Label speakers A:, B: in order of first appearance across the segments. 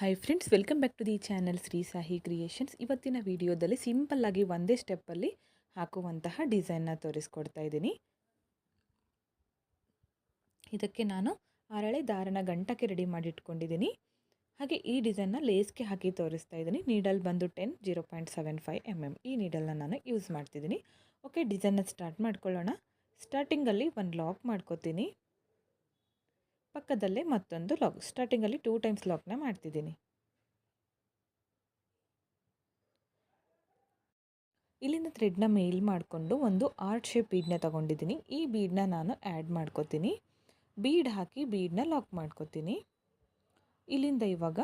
A: Hi friends welcome back to the channel Shri Sahi creations ಇವತ್ತಿನ ವಿಡಿಯೋದಲ್ಲಿ ಸಿಂಪಲ್ಲಾಗಿ ಒಂದೇ ಸ್ಟೆಪ್ಪಲ್ಲಿ ಹಾಕುವಂತಹ ಡಿಸೈನ್ನ ತೋರಿಸ್ಕೊಡ್ತಾ ಇದ್ದೀನಿ. ಇದಕ್ಕೆ ನಾನು ಅರಳೆ ದಾರನ ಗಂಟಕ್ಕೆ ರೆಡಿ ಮಾಡಿ ಇಟ್ಕೊಂಡಿದ್ದೀನಿ ಹಾಗೆ ಈ ಡಿಸೈನ್ನ ಲೇಸ್ಗೆ ಹಾಕಿ ತೋರಿಸ್ತಾ ಇದ್ದೀನಿ. ನೀಡಲ್ ಬಂದು ten zero point seven five M M ಈ ನೀಡಲ್ನ ನಾನು ಯೂಸ್ ಮಾಡ್ತಿದ್ದೀನಿ. ಓಕೆ ಡಿಸೈನ್ನ ಸ್ಟಾರ್ಟ್ ಮಾಡ್ಕೊಳ್ಳೋಣ. ಸ್ಟಾರ್ಟಿಂಗಲ್ಲಿ ಒಂದು ಲಾಕ್ ಮಾಡ್ಕೋತೀನಿ. ಪಕ್ಕದಲ್ಲೇ ಮತ್ತೊಂದು ಲಾಕ್ ಸ್ಟಾರ್ಟಿಂಗಲ್ಲಿ ಟೂ ಟೈಮ್ಸ್ ಲಾಕ್ನ ಮಾಡ್ತಿದ್ದೀನಿ. ಇಲ್ಲಿಂದ ಥ್ರೆಡ್ನ ಮೇಲ್ ಮಾಡಿಕೊಂಡು ಒಂದು ಆರ್ಟ್ ಶೇಪ್ ಬೀಡನ್ನ ತೊಗೊಂಡಿದ್ದೀನಿ. ಈ ಬೀಡನ್ನ ನಾನು ಆ್ಯಡ್ ಮಾಡ್ಕೋತೀನಿ. ಬೀಡ್ ಹಾಕಿ ಬೀಡನ್ನ ಲಾಕ್ ಮಾಡ್ಕೋತೀನಿ. ಇಲ್ಲಿಂದ ಇವಾಗ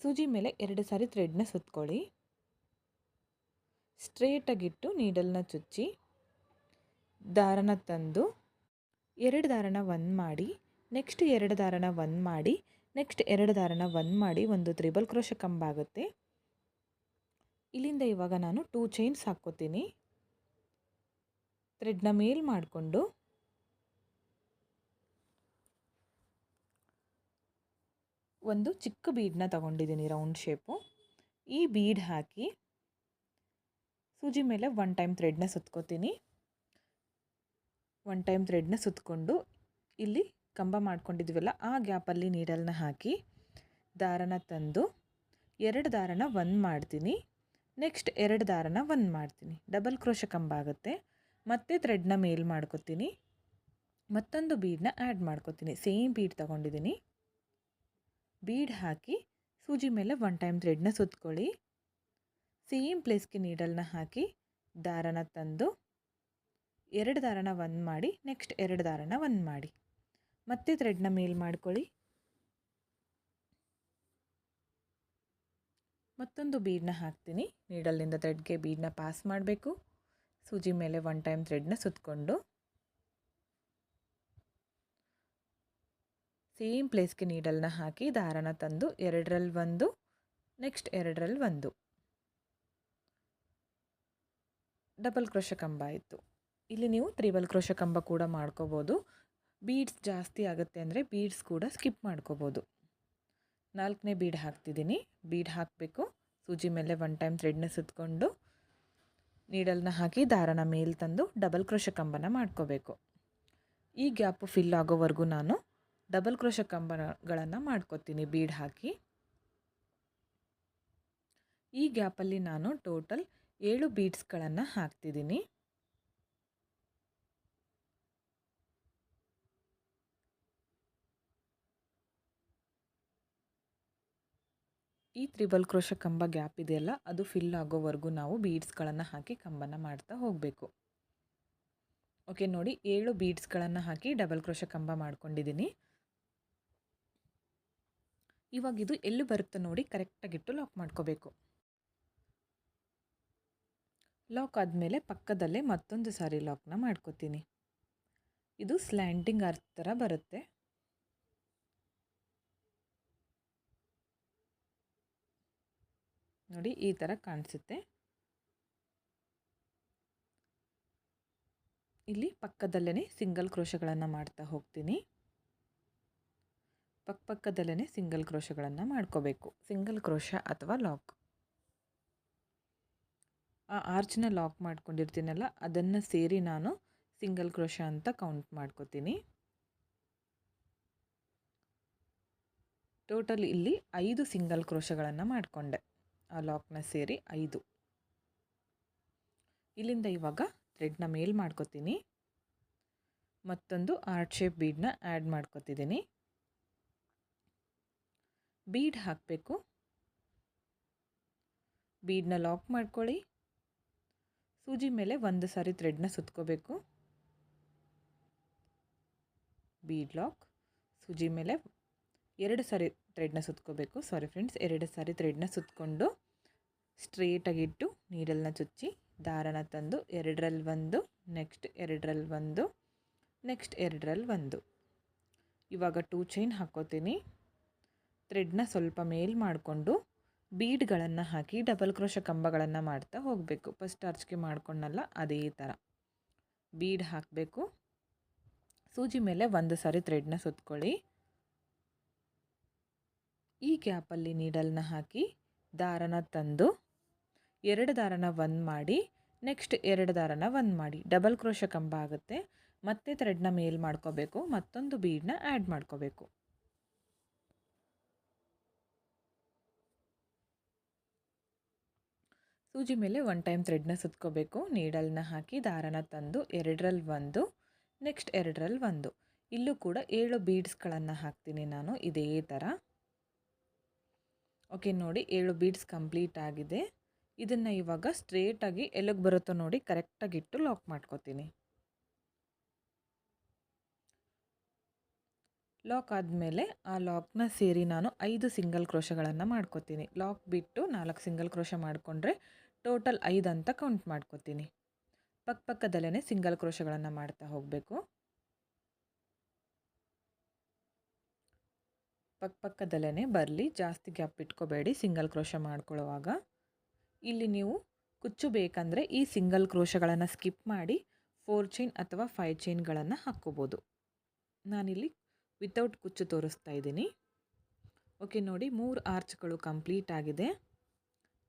A: ಸೂಜಿ ಮೇಲೆ ಎರಡು ಸಾರಿ ಥ್ರೆಡ್ನ ಸುತ್ಕೊಳ್ಳಿ. ಸ್ಟ್ರೇಟಾಗಿಟ್ಟು ನೀಡಲ್ನ ಚುಚ್ಚಿ, ದಾರನ ತಂದು, ಎರಡು ದಾರನ ಒಂದು ಮಾಡಿ ನೆಕ್ಸ್ಟ್ ಎರಡು ದಾರನ ಒಂದು ಮಾಡಿ, ನೆಕ್ಸ್ಟ್ ಎರಡು ದಾರನ ಒಂದು ಮಾಡಿ ಒಂದು ತ್ರಿಬಲ್ ಕ್ರೋಶ ಕಂಬ ಆಗುತ್ತೆ. ಇಲ್ಲಿಂದ ಇವಾಗ ನಾನು ಟೂ ಚೈನ್ಸ್ ಹಾಕ್ಕೋತೀನಿ. ಥ್ರೆಡ್ನ ಮೇಲ್ ಮಾಡಿಕೊಂಡು ಒಂದು ಚಿಕ್ಕ ಬೀಡನ್ನ ತಗೊಂಡಿದ್ದೀನಿ ರೌಂಡ್ ಶೇಪು ಈ ಬೀಡ್ ಹಾಕಿ ಸೂಜಿ ಮೇಲೆ ಒನ್ ಟೈಮ್ ಥ್ರೆಡ್ನ ಸುತ್ಕೋತೀನಿ. ಒನ್ ಟೈಮ್ ಥ್ರೆಡ್ನ ಸುತ್ಕೊಂಡು ಇಲ್ಲಿ ಕಂಬ ಮಾಡ್ಕೊಂಡಿದ್ವಲ್ಲ, ಆ ಗ್ಯಾಪಲ್ಲಿ ನೀಡಲ್ನ ಹಾಕಿ ದಾರನ ತಂದು ಎರಡು ದಾರನ ಒನ್ ಮಾಡ್ತೀನಿ. ನೆಕ್ಸ್ಟ್ ಎರಡು ದಾರನ ಒನ್ ಮಾಡ್ತೀನಿ. ಡಬಲ್ ಕ್ರೋಶ ಕಂಬ ಆಗುತ್ತೆ. ಮತ್ತೆ ಥ್ರೆಡ್ನ ಮೇಲ್ ಮಾಡ್ಕೊತೀನಿ. ಮತ್ತೊಂದು ಬೀಡನ್ನ ಆ್ಯಡ್ ಮಾಡ್ಕೊತೀನಿ. ಸೇಮ್ ಬೀಡ್ ತಗೊಂಡಿದ್ದೀನಿ ಬೀಡ್ ಹಾಕಿ ಸೂಜಿ ಮೇಲೆ ಒನ್ ಟೈಮ್ ಥ್ರೆಡ್ನ ಸುತ್ಕೊಳ್ಳಿ. ಸೇಮ್ ಪ್ಲೇಸ್ಗೆ ನೀಡಲ್ನ ಹಾಕಿ ದಾರನ ತಂದು ಎರಡು ದಾರನ ಒಂದು ಮಾಡಿ ನೆಕ್ಸ್ಟ್ ಎರಡು ದಾರನ ಒಂದು ಮಾಡಿ. ಮತ್ತೆ ಥ್ರೆಡ್ನ ಮೇಲ್ ಮಾಡ್ಕೊಳ್ಳಿ. ಮತ್ತೊಂದು ಬೀಡನ್ನ ಹಾಕ್ತೀನಿ. ನೀಡಲ್ಲಿಂದ ಥ್ರೆಡ್ಗೆ ಬೀಡನ್ನ ಪಾಸ್ ಮಾಡಬೇಕು. ಸೂಜಿ ಮೇಲೆ ಒನ್ ಟೈಮ್ ಥ್ರೆಡ್ನ ಸುತ್ತಕೊಂಡು ಸೇಮ್ ಪ್ಲೇಸ್ಗೆ ನೀಡಲ್ನ ಹಾಕಿ ದಾರನ ತಂದು ಎರಡರಲ್ಲಿ ಒಂದು ನೆಕ್ಸ್ಟ್ ಎರಡರಲ್ಲಿ ಒಂದು. ಡಬಲ್ ಕ್ರೋಶ ಕಂಬ ಆಯಿತು ಇಲ್ಲಿ ನೀವು ತ್ರಿಬಲ್ ಕ್ರೋಶ ಕಂಬ ಕೂಡ ಮಾಡ್ಕೋಬೋದು. ಬೀಡ್ಸ್ ಜಾಸ್ತಿ ಆಗುತ್ತೆ ಅಂದರೆ ಬೀಡ್ಸ್ ಕೂಡ ಸ್ಕಿಪ್ ಮಾಡ್ಕೋಬೋದು. ನಾಲ್ಕನೇ ಬೀಡ್ ಹಾಕ್ತಿದ್ದೀನಿ. ಬೀಡ್ ಹಾಕಬೇಕು. ಸೂಜಿ ಮೇಲೆ ಒನ್ ಟೈಮ್ ಥ್ರೆಡ್ನ ಸುತ್ತಕೊಂಡು ನೀಡಲ್ನ ಹಾಕಿ ದಾರನ ಮೇಲೆ ತಂದು ಡಬಲ್ ಕ್ರೋಶ ಕಂಬನ ಮಾಡ್ಕೋಬೇಕು. ಈ ಗ್ಯಾಪು ಫಿಲ್ ಆಗೋವರೆಗೂ ನಾನು ಡಬಲ್ ಕ್ರೋಶ ಕಂಬಗಳನ್ನು ಮಾಡ್ಕೋತೀನಿ ಬೀಡ್ ಹಾಕಿ. ಈ ಗ್ಯಾಪಲ್ಲಿ ನಾನು ಟೋಟಲ್ ಏಳು ಬೀಡ್ಸ್ಗಳನ್ನು ಹಾಕ್ತಿದ್ದೀನಿ. ಈ ತ್ರಿಬಲ್ ಕ್ರೋಶ ಕಂಬ ಗ್ಯಾಪ್ ಇದೆಯಲ್ಲ, ಅದು ಫಿಲ್ ಆಗೋವರೆಗೂ ನಾವು ಬೀಡ್ಸ್ಗಳನ್ನು ಹಾಕಿ ಕಂಬನ ಮಾಡ್ತಾ ಹೋಗಬೇಕು. ಓಕೆ ನೋಡಿ ಏಳು ಬೀಡ್ಸ್ಗಳನ್ನು ಹಾಕಿ ಡಬಲ್ ಕ್ರೋಶ ಕಂಬ ಮಾಡ್ಕೊಂಡಿದ್ದೀನಿ ಇವಾಗ ಇದು ಎಲ್ಲಿ ಬರುತ್ತೆ ನೋಡಿ ಕರೆಕ್ಟಾಗಿಟ್ಟು ಲಾಕ್ ಮಾಡ್ಕೋಬೇಕು. ಲಾಕ್ ಆದಮೇಲೆ ಪಕ್ಕದಲ್ಲೇ ಮತ್ತೊಂದು ಸಾರಿ ಲಾಕ್ನ ಮಾಡ್ಕೋತೀನಿ. ಇದು ಸ್ಲ್ಯಾಂಡಿಂಗ್ ಅರ್ಥ ಥರ ಬರುತ್ತೆ. ನೋಡಿ ಈ ಥರ ಕಾಣಿಸುತ್ತೆ. ಇಲ್ಲಿ ಪಕ್ಕದಲ್ಲೇ ಸಿಂಗಲ್ ಕ್ರೋಶಗಳನ್ನು ಮಾಡ್ತಾ ಹೋಗ್ತೀನಿ. ಪಕ್ಕ ಪಕ್ಕದಲ್ಲೇ ಸಿಂಗಲ್ ಕ್ರೋಶಗಳನ್ನು ಮಾಡ್ಕೋಬೇಕು. ಸಿಂಗಲ್ ಕ್ರೋಶ ಅಥವಾ ಲಾಕ್. ಆ ಆರ್ಚ್ನ ಲಾಕ್ ಮಾಡ್ಕೊಂಡಿರ್ತೀನಲ್ಲ, ಅದನ್ನು ಸೇರಿ ನಾನು ಸಿಂಗಲ್ ಕ್ರೋಶ ಅಂತ ಕೌಂಟ್ ಮಾಡ್ಕೋತೀನಿ. ಟೋಟಲ್ ಇಲ್ಲಿ ಐದು ಸಿಂಗಲ್ ಕ್ರೋಶಗಳನ್ನು ಮಾಡಿಕೊಂಡೆ. ಆ ಲಾಕ್ನ ಸೇರಿ ಐದು. ಇಲ್ಲಿಂದ ಇವಾಗ ಥ್ರೆಡ್ನ ಮೇಲ್ ಮಾಡ್ಕೋತೀನಿ. ಮತ್ತೊಂದು ಆರ್ಟ್ ಶೇಪ್ ಬೀಡನ್ನ ಆ್ಯಡ್ ಮಾಡ್ಕೋತಿದ್ದೀನಿ. ಬೀಡ್ ಹಾಕಬೇಕು. ಬೀಡನ್ನ ಲಾಕ್ ಮಾಡ್ಕೊಳ್ಳಿ. ಸೂಜಿ ಮೇಲೆ ಒಂದು ಸಾರಿ ಥ್ರೆಡ್ನ ಸುತ್ಕೋಬೇಕು. ಬೀಡ್ ಲಾಕ್ ಸೂಜಿ ಮೇಲೆ ಎರಡು ಸಾರಿ ಥ್ರೆಡ್ನ ಸುತ್ಕೋಬೇಕು. ಸಾರಿ ಫ್ರೆಂಡ್ಸ್ ಎರಡು ಸಾರಿ ಥ್ರೆಡ್ನ ಸುತ್ತಕೊಂಡು ಸ್ಟ್ರೇಟಾಗಿಟ್ಟು ನೀಡಲ್ನ ಚುಚ್ಚಿ ದಾರನ ತಂದು ಎರಡರಲ್ಲಿ ಒಂದು ನೆಕ್ಸ್ಟ್ ಎರಡರಲ್ಲಿ ಒಂದು ನೆಕ್ಸ್ಟ್ ಎರಡರಲ್ಲಿ ಒಂದು. ಇವಾಗ ಟೂ ಚೈನ್ ಹಾಕೋತೀನಿ. ಥ್ರೆಡ್ನ ಸ್ವಲ್ಪ ಮೇಲ್ ಮಾಡಿಕೊಂಡು ಬೀಡ್ಗಳನ್ನು ಹಾಕಿ ಡಬಲ್ ಕ್ರೋಶ ಕಂಬಗಳನ್ನು ಮಾಡ್ತಾ ಹೋಗಬೇಕು. ಫಸ್ಟ್ ಅರ್ಚಿಕೆ ಮಾಡ್ಕೊಂಡಲ್ಲ ಅದೇ ಥರ ಬೀಡ್ ಹಾಕಬೇಕು. ಸೂಜಿ ಮೇಲೆ ಒಂದು ಸಾರಿ ಥ್ರೆಡ್ನ ಸುತ್ಕೊಳ್ಳಿ. ಈ ಗ್ಯಾಪಲ್ಲಿ ನೀಡಲ್ನ ಹಾಕಿ ದಾರನ ತಂದು ಎರಡು ದಾರನ ಒಂದು ಮಾಡಿ ನೆಕ್ಸ್ಟ್ ಎರಡು ದಾರನ ಒಂದು ಮಾಡಿ. ಡಬಲ್ ಕ್ರೋಶ ಕಂಬ ಆಗುತ್ತೆ. ಮತ್ತೆ ಥ್ರೆಡ್ನ ಮೇಲ್ ಮಾಡ್ಕೋಬೇಕು. ಮತ್ತೊಂದು ಬೀಡನ್ನ ಆ್ಯಡ್ ಮಾಡ್ಕೋಬೇಕು. ಸೂಜಿ ಮೇಲೆ ಒನ್ ಟೈಮ್ ಥ್ರೆಡ್ನ ಸುತ್ಕೋಬೇಕು. ನೀಡಲ್ನ ಹಾಕಿ ದಾರನ ತಂದು ಎರಡರಲ್ಲಿ ಒಂದು ನೆಕ್ಸ್ಟ್ ಎರಡರಲ್ಲಿ ಒಂದು. ಇಲ್ಲೂ ಕೂಡ ಏಳು ಬೀಡ್ಸ್ಗಳನ್ನು ಹಾಕ್ತೀನಿ ನಾನು. ಇದೇ ಥರ ಓಕೆ, ನೋಡಿ ಏಳು ಬೀಡ್ಸ್ ಕಂಪ್ಲೀಟ್ ಆಗಿದೆ. ಇದನ್ನು ಇವಾಗ ಸ್ಟ್ರೇಟಾಗಿ ಎಲ್ಲಿಗೆ ಬರುತ್ತೋ ನೋಡಿ ಕರೆಕ್ಟಾಗಿ ಇಟ್ಟು ಲಾಕ್ ಮಾಡ್ಕೋತೀನಿ. ಲಾಕ್ ಆದಮೇಲೆ ಆ ಲಾಕ್ನ ಸೇರಿ ನಾನು ಐದು ಸಿಂಗಲ್ ಕ್ರೋಶಗಳನ್ನು ಮಾಡ್ಕೋತೀನಿ. ಲಾಕ್ ಬಿಟ್ಟು ನಾಲ್ಕು ಸಿಂಗಲ್ ಕ್ರೋಶ ಮಾಡಿಕೊಂಡ್ರೆ ಟೋಟಲ್ ಐದು ಅಂತ ಕೌಂಟ್ ಮಾಡ್ಕೋತೀನಿ. ಪಕ್ಕ ಪಕ್ಕದಲ್ಲೇ ಸಿಂಗಲ್ ಕ್ರೋಶಗಳನ್ನು ಮಾಡ್ತಾ ಹೋಗಬೇಕು. ಪಕ್ಕ ಬರಲಿ, ಜಾಸ್ತಿ ಗ್ಯಾಪ್ ಇಟ್ಕೋಬೇಡಿ, ಸಿಂಗಲ್ ಕ್ರೋಶ ಮಾಡ್ಕೊಳ್ಳುವಾಗ. ಇಲ್ಲಿ ನೀವು ಕುಚ್ಚು ಬೇಕಂದರೆ ಈ ಸಿಂಗಲ್ ಕ್ರೋಶಗಳನ್ನು ಸ್ಕಿಪ್ ಮಾಡಿ, ಫೋರ್ ಚೈನ್ ಅಥವಾ ಫೈವ್ ಚೈನ್ಗಳನ್ನು ಹಾಕ್ಕೋಬೋದು. ನಾನಿಲ್ಲಿ ವಿತೌಟ್ ಕುಚ್ಚು ತೋರಿಸ್ತಾ ಇದ್ದೀನಿ. ಓಕೆ, ನೋಡಿ ಮೂರು ಆರ್ಚ್ಗಳು ಕಂಪ್ಲೀಟ್ ಆಗಿದೆ.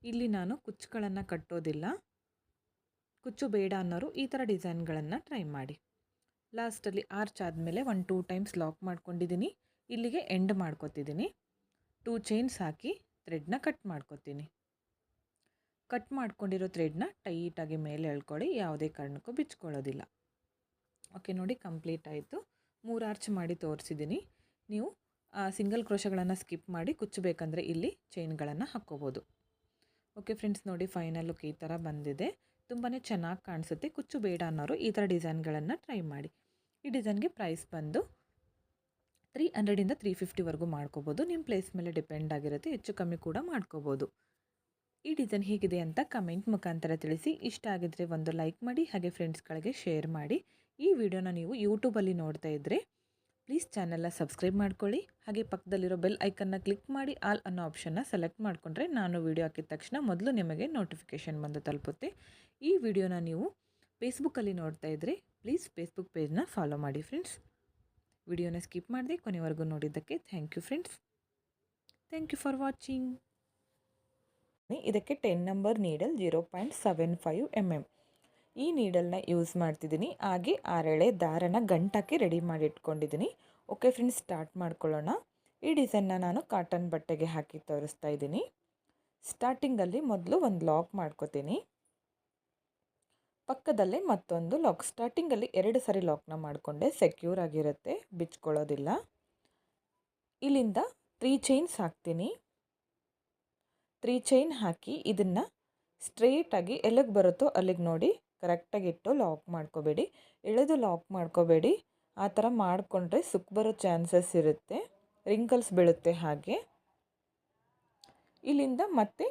A: ಇಲ್ಲಿ ನಾನು ಕುಚ್ಚುಗಳನ್ನು ಕಟ್ಟೋದಿಲ್ಲ. ಕುಚ್ಚು ಬೇಡ ಅನ್ನೋರು ಈ ಥರ ಡಿಸೈನ್ಗಳನ್ನು ಟ್ರೈ ಮಾಡಿ. ಲಾಸ್ಟಲ್ಲಿ ಆರ್ಚ್ ಆದಮೇಲೆ ಒನ್ ಟೂ ಟೈಮ್ಸ್ ಲಾಕ್ ಮಾಡ್ಕೊಂಡಿದ್ದೀನಿ. ಇಲ್ಲಿಗೆ ಎಂಡ್ ಮಾಡ್ಕೊತಿದ್ದೀನಿ ಟೂ ಚೈನ್ಸ್ ಹಾಕಿ ಥ್ರೆಡ್ನ ಕಟ್ ಮಾಡ್ಕೊತೀನಿ. ಕಟ್ ಮಾಡ್ಕೊಂಡಿರೋ ಥ್ರೆಡ್ನ ಟೈಟಾಗಿ ಮೇಲೆ ಎಳ್ಕೊಳ್ಳಿ, ಯಾವುದೇ ಕಾರಣಕ್ಕೂ ಬಿಚ್ಕೊಳ್ಳೋದಿಲ್ಲ. ಓಕೆ ನೋಡಿ ಕಂಪ್ಲೀಟ್ ಆಯಿತು. ಮೂರು ಆರ್ಚ್ ಮಾಡಿ ತೋರಿಸಿದ್ದೀನಿ ನೀವು ಸಿಂಗಲ್ ಕ್ರೋಶಗಳನ್ನು ಸ್ಕಿಪ್ ಮಾಡಿ ಕುಚ್ಚಬೇಕಂದ್ರೆ ಇಲ್ಲಿ ಚೈನ್ಗಳನ್ನು ಹಾಕ್ಕೋಬೋದು. ಓಕೆ ಫ್ರೆಂಡ್ಸ್ ನೋಡಿ ಫೈನಲ್ ಲುಕ್ ಈ ಥರ ಬಂದಿದೆ. ತುಂಬಾ ಚೆನ್ನಾಗಿ ಕಾಣಿಸುತ್ತೆ. ಕುಚ್ಚು ಬೇಡ ಅನ್ನೋರು ಈ ಥರ ಡಿಸೈನ್ಗಳನ್ನು ಟ್ರೈ ಮಾಡಿ. ಈ ಡಿಸೈನ್ಗೆ ಪ್ರೈಸ್ ಬಂದು ತ್ರೀ ಹಂಡ್ರೆಡಿಂದ ತ್ರೀ ಫಿಫ್ಟಿವರೆಗೂ ಮಾಡ್ಕೋಬೋದು. ನಿಮ್ಮ ಪ್ಲೇಸ್ ಮೇಲೆ ಡಿಪೆಂಡ್ ಆಗಿರುತ್ತೆ, ಹೆಚ್ಚು ಕಮ್ಮಿ ಕೂಡ ಮಾಡ್ಕೋಬೋದು. ಈ ಡಿಸೈನ್ ಹೇಗಿದೆ ಅಂತ ಕಮೆಂಟ್ ಮುಖಾಂತರ ತಿಳಿಸಿ. ಇಷ್ಟ ಆಗಿದ್ರೆ ಒಂದು ಲೈಕ್ ಮಾಡಿ, ಹಾಗೆ ಫ್ರೆಂಡ್ಸ್ಗಳಿಗೆ ಶೇರ್ ಮಾಡಿ. ಈ ವಿಡಿಯೋನ ನೀವು ಯೂಟ್ಯೂಬಲ್ಲಿ ನೋಡ್ತಾ ಇದ್ದರೆ ಪ್ಲೀಸ್ ಚಾನಲ್ನ ಸಬ್ಸ್ಕ್ರೈಬ್ ಮಾಡ್ಕೊಳ್ಳಿ. ಹಾಗೆ ಪಕ್ಕದಲ್ಲಿರೋ ಬೆಲ್ ಐಕನ್ನ ಕ್ಲಿಕ್ ಮಾಡಿ ಆಲ್ ಅನ್ನೋ ಆಪ್ಷನ್ನ ಸೆಲೆಕ್ಟ್ ಮಾಡಿಕೊಂಡ್ರೆ ನಾನು ವಿಡಿಯೋ ಹಾಕಿದ ತಕ್ಷಣ ಮೊದಲು ನಿಮಗೆ ನೋಟಿಫಿಕೇಷನ್ ಬಂದು ತಲುಪುತ್ತೆ. ಈ ವಿಡಿಯೋನ ನೀವು ಫೇಸ್ಬುಕ್ಕಲ್ಲಿ ನೋಡ್ತಾ ಇದ್ದರೆ ಪ್ಲೀಸ್ ಫೇಸ್ಬುಕ್ ಪೇಜ್ನ ಫಾಲೋ ಮಾಡಿ ಫ್ರೆಂಡ್ಸ್ ವಿಡಿಯೋನ ಸ್ಕಿಪ್ ಮಾಡಿದೆ ಕೊನೆವರೆಗೂ ನೋಡಿದ್ದಕ್ಕೆ thank you friends. Thank you for watching. ಇದಕ್ಕೆ ten number needle zero point seven five M M. ಈ ನೀಡಲ್ನ ಯೂಸ್ ಮಾಡ್ತಿದ್ದೀನಿ. ಹಾಗೆ ಆರೆಳೆ ದಾರನ ಗಂಟಾಕಿ ರೆಡಿ ಮಾಡಿ ಇಟ್ಕೊಂಡಿದ್ದೀನಿ ಓಕೆ ಫ್ರೆಂಡ್ಸ್, ಸ್ಟಾರ್ಟ್ ಮಾಡ್ಕೊಳ್ಳೋಣ. ಈ ಡಿಸೈನ್ನ ನಾನು ಕಾಟನ್ ಬಟ್ಟೆಗೆ ಹಾಕಿ ತೋರಿಸ್ತಾ ಇದ್ದೀನಿ. ಸ್ಟಾರ್ಟಿಂಗಲ್ಲಿ ಮೊದಲು ಒಂದು ಲಾಕ್ ಮಾಡ್ಕೋತೀನಿ. ಪಕ್ಕದಲ್ಲೇ ಮತ್ತೊಂದು ಲಾಕ್ ಸ್ಟಾರ್ಟಿಂಗಲ್ಲಿ ಎರಡು ಸರಿ ಲಾಕ್ನ ಮಾಡಿಕೊಂಡೆ. ಸೆಕ್ಯೂರ್ ಆಗಿರುತ್ತೆ. ಬಿಚ್ಕೊಳ್ಳೋದಿಲ್ಲ. ಇಲ್ಲಿಂದ ತ್ರೀ ಚೈನ್ಸ್ ಹಾಕ್ತೀನಿ. ತ್ರೀ ಚೈನ್ ಹಾಕಿ ಇದನ್ನು ಸ್ಟ್ರೇಟಾಗಿ ಎಲ್ಲಿಗೆ ಬರುತ್ತೋ ಅಲ್ಲಿಗೆ ನೋಡಿ. ಕರೆಕ್ಟಾಗಿ ಇಟ್ಟು ಲಾಕ್ ಮಾಡ್ಕೋಬೇಡಿ. ಎಳೆದು ಲಾಕ್ ಮಾಡ್ಕೋಬೇಡಿ. ಆ ಥರ ಮಾಡಿಕೊಂಡ್ರೆ ಸುಕ್ ಬರೋ ಚಾನ್ಸಸ್ ಇರುತ್ತೆ. ರಿಂಕಲ್ಸ್ ಬೀಳುತ್ತೆ ಹಾಗೆ. ಇಲ್ಲಿಂದ ಮತ್ತೆ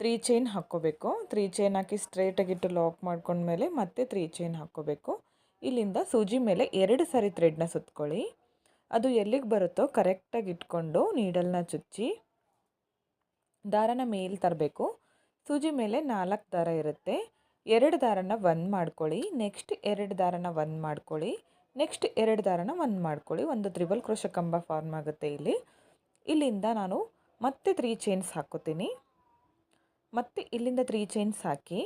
A: ತ್ರೀ ಚೈನ್ ಹಾಕ್ಕೋಬೇಕು. ತ್ರೀ ಚೈನ್ ಹಾಕಿ ಸ್ಟ್ರೇಟಾಗಿಟ್ಟು ಲಾಕ್ ಮಾಡ್ಕೊಂಡ್ಮೇಲೆ ಮತ್ತೆ ತ್ರೀ ಚೈನ್ ಹಾಕ್ಕೋಬೇಕು. ಇಲ್ಲಿಂದ ಸೂಜಿ ಮೇಲೆ ಎರಡು ಸಾರಿ ಥ್ರೆಡ್ನ ಸುತ್ಕೊಳ್ಳಿ. ಅದು ಎಲ್ಲಿಗೆ ಬರುತ್ತೋ ಕರೆಕ್ಟಾಗಿ ಇಟ್ಕೊಂಡು ನೀಡಲ್ನ ಚುಚ್ಚಿ ದಾರನ ಮೇಲೆ ತರಬೇಕು. ಸೂಜಿ ಮೇಲೆ ನಾಲ್ಕು ದಾರ ಇರುತ್ತೆ. ಎರಡು ದಾರನ ಒಂದು ಮಾಡ್ಕೊಳ್ಳಿ. ನೆಕ್ಸ್ಟ್ ಎರಡು ದಾರನ ಒಂದು ಮಾಡ್ಕೊಳ್ಳಿ. ನೆಕ್ಸ್ಟ್ ಎರಡು ದಾರನ ಒಂದು ಮಾಡ್ಕೊಳ್ಳಿ. ಒಂದು ತ್ರಿಬಲ್ ಕ್ರೋಶ ಕಂಬ ಫಾರ್ಮ್ ಆಗುತ್ತೆ ಇಲ್ಲಿ. ಇಲ್ಲಿಂದ ನಾನು ಮತ್ತೆ ತ್ರೀ ಚೈನ್ಸ್ ಹಾಕ್ಕೋತೀನಿ. ಮತ್ತು ಇಲ್ಲಿಂದ ತ್ರೀ ಚೈನ್ಸ್ ಹಾಕಿ.